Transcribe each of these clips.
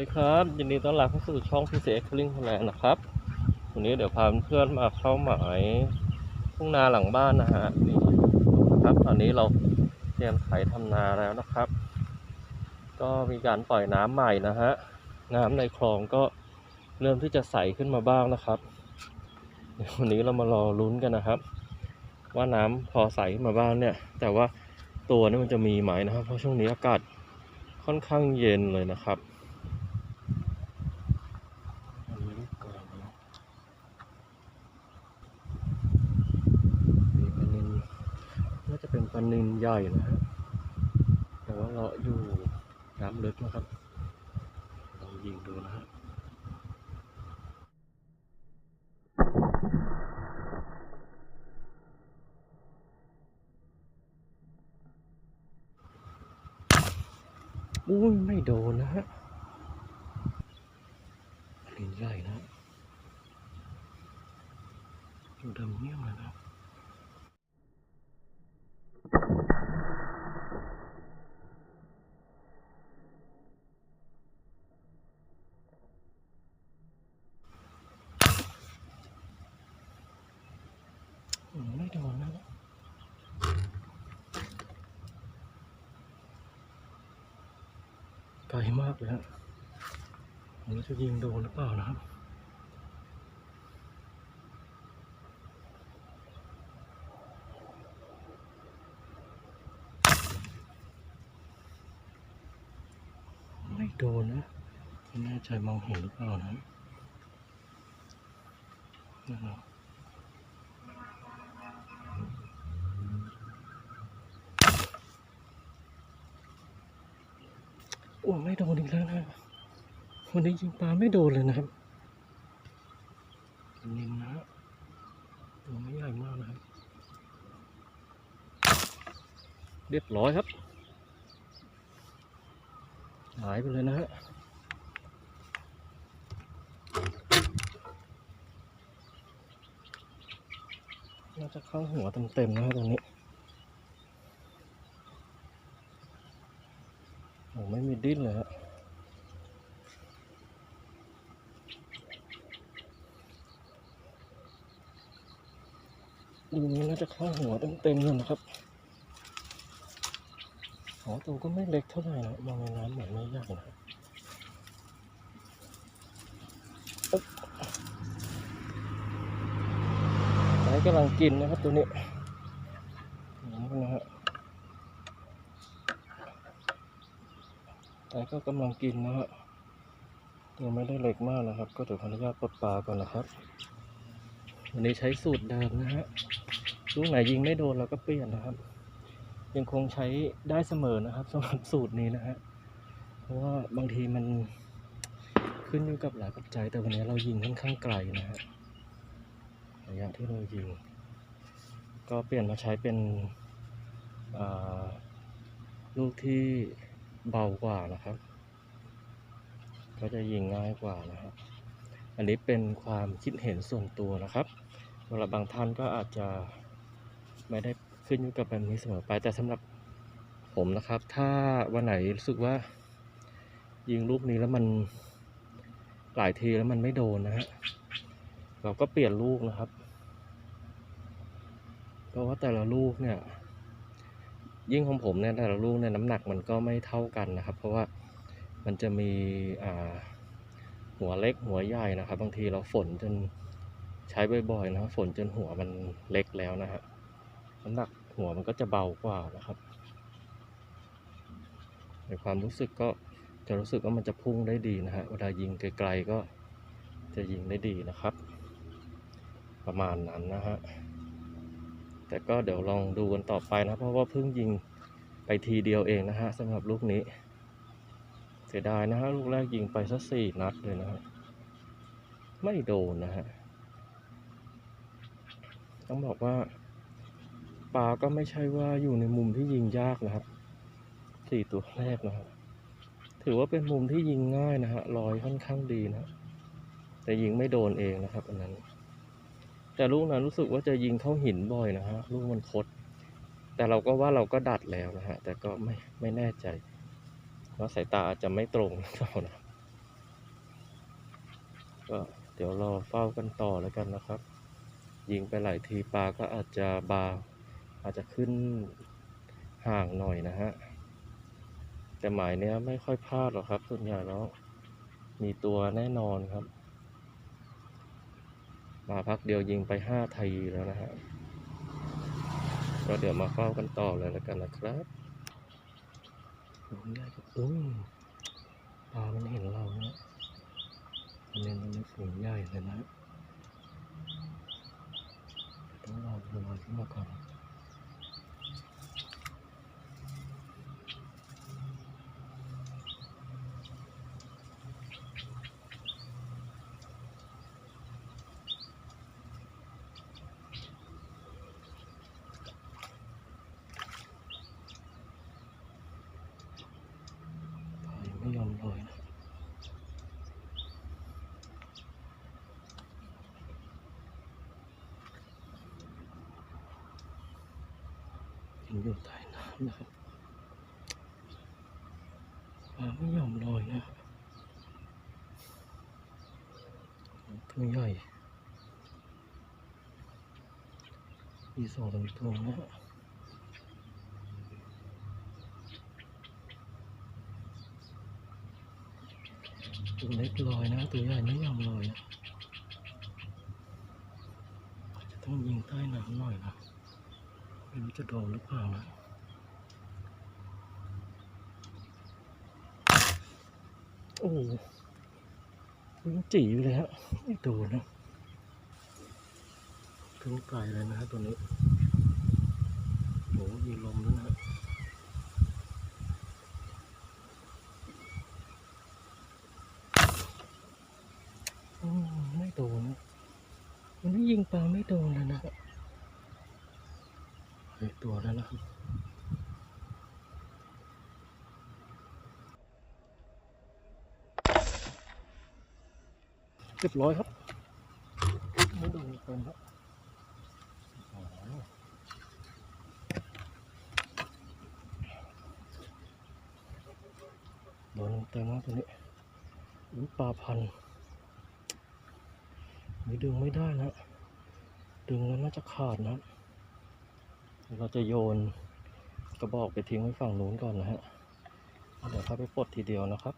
สวัสดีครับยินดีต้อนรับเข้าสู่ช่องพีเซ็กลิงแลนนะครับวันนี้เดี๋ยวพาเพื่อนมาเข้าหมายทุ่งนาหลังบ้านนะฮะนี่นะครับ ตอนนี้เราเตรียมไถทำนาแล้วนะครับ ก็มีการปล่อยน้ำใหม่นะฮะน้ำในคลองก็เริ่มที่จะใสขึ้นมาบ้างนะครับวันนี้เรามารอลุ้นกันนะครับ ว่าน้ำพอใสขึ้นมาบ้างเนี่ย แต่ว่าตัวนี่มันจะมีไหมนะครับ เพราะช่วงนี้อากาศค่อนข้างเย็นเลยนะครับ อันนี้ก่อนนะมีปลานินน่า จะเป็นใหญ่นะฮะแต่ว่าเราอยู่น้ำลึกนะครับลองยิงดูนะฮะอุ้ยไม่โดนนะฮะปลานินใหญ่นะอยู่ดำเมี่ยมเลยนะ อืมไม่โดนนะไกลมากเลยฮะผมจะยิงโดนหรือเปล่านะครับไม่โดนนะไม่แน่ใจมองเห็นหรือเปล่านะนะครับโอีกแล้วนะวันนี้ยิงปลาไม่โดนเลยนะครับนินนะฮะตัวไม่ใหญ่มากนะครับ เรียบร้อยครับ หายไปเลยนะฮะน่าจะเข้าหัวเต็มๆนะฮะตรงนี้โอ้ไม่มีดิ้นเลยฮะ ดูนี้น่าจะเข้าหัวเต็มๆเลยนะครับอ๋อตัวก็ไม่เล็กเท่าไหร่นะมองในน้ำเหมือนไม่ยากนะครับไก่กำลังกินนะครับตัวนี้นี่นะฮะไก่ก็กำลังกินนะฮะตัวไม่ได้เล็กมากนะครับ ก็เดี๋ยวขออนุญาตปลดปลาก่อนนะครับ วันนี้ใช้สูตรเดิมนะฮะลูกไหนยิงไม่โดนเราก็เปลี่ยนนะครับ ยังคงใช้ได้เสมอนะครับสำหรับสูตรนี้นะฮะเพราะว่าบางทีมันขึ้นอยู่กับหลายปัจจัยแต่วันนี้เรายิงค่อนข้างไกลนะฮะระยะที่เรายิง ก็เปลี่ยนมาใช้เป็นลูกที่เบากว่านะครับ ก็จะยิงง่ายกว่านะครับ อันนี้เป็นความคิดเห็นส่วนตัวนะครับ สำหรับบางท่านก็อาจจะไม่ได้ขึ้นอยู่กับแบบนี้เสมอไป แต่สำหรับผมนะครับ ถ้าวันไหนรู้สึกว่า ยิงลูกนี้แล้วมันหลายทีแล้วมันไม่โดนนะฮะเราก็เปลี่ยนลูกนะครับ เพราะว่าแต่ละลูกเนี่ย ยิ่งของผมเนี่ยแต่ละลูกเนี่ยน้ำหนักมันก็ไม่เท่ากันนะครับ เพราะว่ามันจะมีอ่าหัวเล็กหัวใหญ่นะครับ บางทีเราฝนจน ใช้บ่อยๆนะฝนจนหัวมันเล็กแล้วนะฮะน้ำหนักหัวมันก็จะเบากว่านะครับ ในความรู้สึกก็จะรู้สึกว่ามันจะพุ่งได้ดีนะฮะเวลายิงไกลๆก็จะยิงได้ดีนะครับ ประมาณนั้นนะฮะแต่ก็เดี๋ยวลองดูกันต่อไปนะเพราะว่าเพิ่งยิงไปทีเดียวเองนะฮะสำหรับลูกนี้เสียดายนะฮะลูกแรกยิงไปสักสี่นัดเลยนะฮะไม่โดนนะฮะ ต้องบอกว่าปลาก็ไม่ใช่ว่าอยู่ในมุมที่ยิงยากนะครับสี่ตัวแรกนะครับ ถือว่าเป็นมุมที่ยิงง่ายนะฮะลอยค่อนข้างดีนะแต่ยิงไม่โดนเองนะครับอันนั้น แต่ลูกนั้นรู้สึกว่าจะยิงเข้าหินบ่อยนะฮะลูกมันคด แต่เราก็ว่าเราก็ดัดแล้วนะฮะแต่ก็ไม่ไม่แน่ใจว่าสายตาอาจจะไม่ตรงหรือเปล่านะก็เดี๋ยวรอเฝ้ากันต่อแล้วกันนะครับ ยิงไปหลายทีปลาก็อาจจะบาอาจจะขึ้นห่างหน่อยนะฮะ แต่หมายเนี้ยไม่ค่อยพลาดหรอกครับ ส่วนใหญ่แล้ว มีตัวแน่นอนครับ มาพักเดียวยิงไปห้าทีแล้วนะฮะก็เดี๋ยวมาเฝ้ากันต่อเลยแล้วกันนะครับลงได้กับอุ้ยปลามันเห็นเราเนี่ยอันนี้มันเป็นฝูงใหญ่เลยนะ ต้องรอดูลอยขึ้นมาก่อนปลายังไม่ยอมลอยนะยัง อยู่ใต้น้ำนะครับปลาไม่ยอมลอยนะตัวใหญ่มีสองสามตัวนะตัวเล็กลอยนะตัวใหญ่ไม่ยอมลอยอะจะต้องยิงใต้น้ำหน่อยนะ ไม่รู้จะโดนหรือเปล่านะโอ้โหยิงจีอยู่เลยฮะไม่โดนนะถึงไกลเลยนะฮะตัวนี้โอ้โหมีลมด้วยนะอืมไม่โดนนะมันไม่ยิงปลาไม่โดนเลยนะ เฮ้ยตัวแล้วนะครับเรียบร้อยครับไม่โดนเป็นครับโดนเต็มแล้วตัวนี้อุ๊ยปลาพันไม่ดึงไม่ได้นะดึงแล้วน่าจะขาดนะ เราจะโยนกระบอกไปทิ้งไว้ฝั่งนู้นก่อนนะฮะ เดี๋ยวเข้าไปปลดทีเดียวนะครับ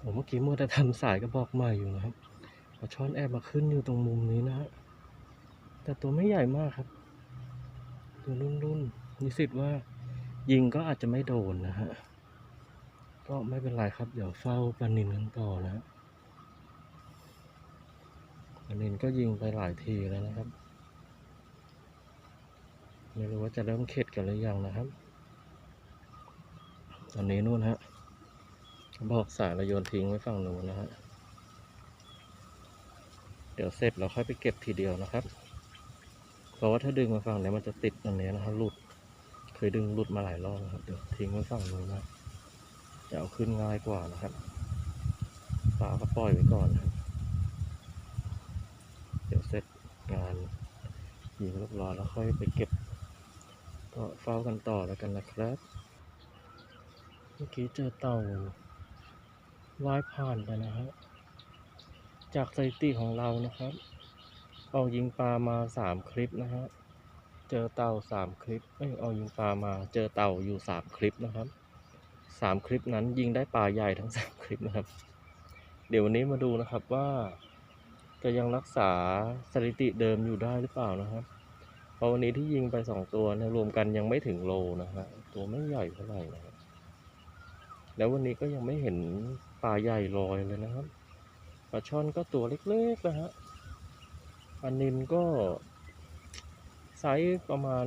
ผมเมื่อกี้มัวแต่ทำสายกระบอกใหม่อยู่นะครับปลาช่อนแอบมาขึ้นอยู่ตรงมุมนี้นะฮะ แต่ตัวไม่ใหญ่มากครับ ตัวรุ่นๆมีสิทธิ์ว่ายิงก็อาจจะไม่โดนนะฮะ ก็ไม่เป็นไรครับ เดี๋ยวเฝ้าปลานินกันต่อนะปลานินก็ยิงไปหลายทีแล้วนะครับ ไม่รู้ว่าจะเริ่มเข็ดกันหรือยังนะครับ ตอนนี้นู่นฮะ บอกสายเราโยนทิ้งไว้ฝั่งนู้นนะฮะ เดี๋ยวเสร็จเราค่อยไปเก็บทีเดียวนะครับ เพราะว่าถ้าดึงมาฝั่งเนี้ยมันจะติดอันเนี้นะครับหลุด เคยดึงหลุดมาหลายรอบนะครับ เดี๋ยวทิ้งไว้ฝั่งนู้นนะ จะเอาขึ้นง่ายกว่านะครับปลาก็ปล่อยไว้ก่อนนะครับ เดี๋ยวเสร็จงานยิงเรียบร้อแล้วค่อยไปเก็บ ก็เฝ้ากันต่อแล้วกันนะครับ เมื่อกี้เจอเต่าว่ายผ่านไปนะฮะจากสถิติของเรานะครับเอายิงปลามาสามคลิปนะฮะ เจอเต่าสามคลิปเอ้ยเอายิงปลามาเจอเต่าอยู่สามคลิปนะครับ สามคลิปนั้นยิงได้ปลาใหญ่ทั้งสามคลิปนะครับ เดี๋ยววันนี้มาดูนะครับว่า จะยังรักษาสถิติเดิมอยู่ได้หรือเปล่านะครับ เพราะวันนี้ที่ยิงไปสองตัวเนี่ยรวมกันยังไม่ถึงโลนะฮะตัวไม่ใหญ่เท่าไหร่นะครับ แล้ววันนี้ก็ยังไม่เห็นปลาใหญ่ลอยเลยนะครับปลาช่อนก็ตัวเล็กๆนะฮะปลานินก็ไซส์ประมาณ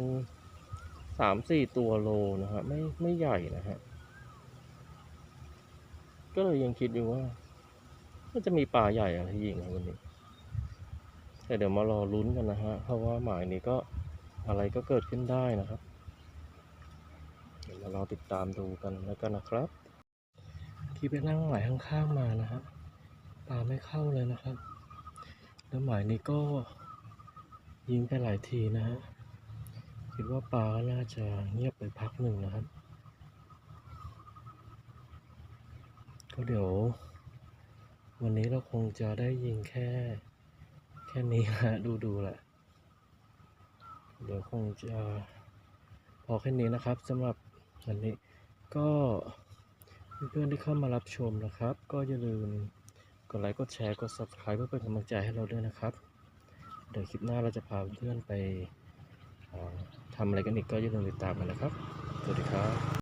สามสี่ตัวโลนะฮะไม่ไม่ใหญ่นะฮะ ก็เลยยังคิดอยู่ว่ามันจะมีปลาใหญ่อะไรยิงนะวันนี้ แต่เดี๋ยวมารอลุ้นกันนะฮะ เพราะว่าหมายนี้ก็อะไรก็เกิดขึ้นได้นะครับ เดี๋ยวมารอติดตามดูกันแล้วกันนะครับ ที่ไปนั่งหมายข้างๆมานะฮะปลาไม่เข้าเลยนะครับ แล้วหมายนี้ก็ยิงไปหลายทีนะฮะคคิดว่าปลาก็น่าจะเงียบไปพักหนึ่งนะครับ เดี๋ยว วันนี้เราคงจะได้ยิงแค่ แค่นี้ฮะดูดูๆแหละ เดี๋ยวคงจะพอแค่นี้นะครับสำหรับวันนี้ก็เพื่อนๆที่เข้ามารับชมนะครับ ก็อย่าลืมกดไลค์กดแชร์กด subscribe เพื่อเป็นกำลังใจให้เราด้วยนะครับ เดี๋ยวคลิปหน้าเราจะพาเพื่อนไปทำอะไรกันอีกก็อย่าลืมติดตามกันนะครับ สวัสดีครับ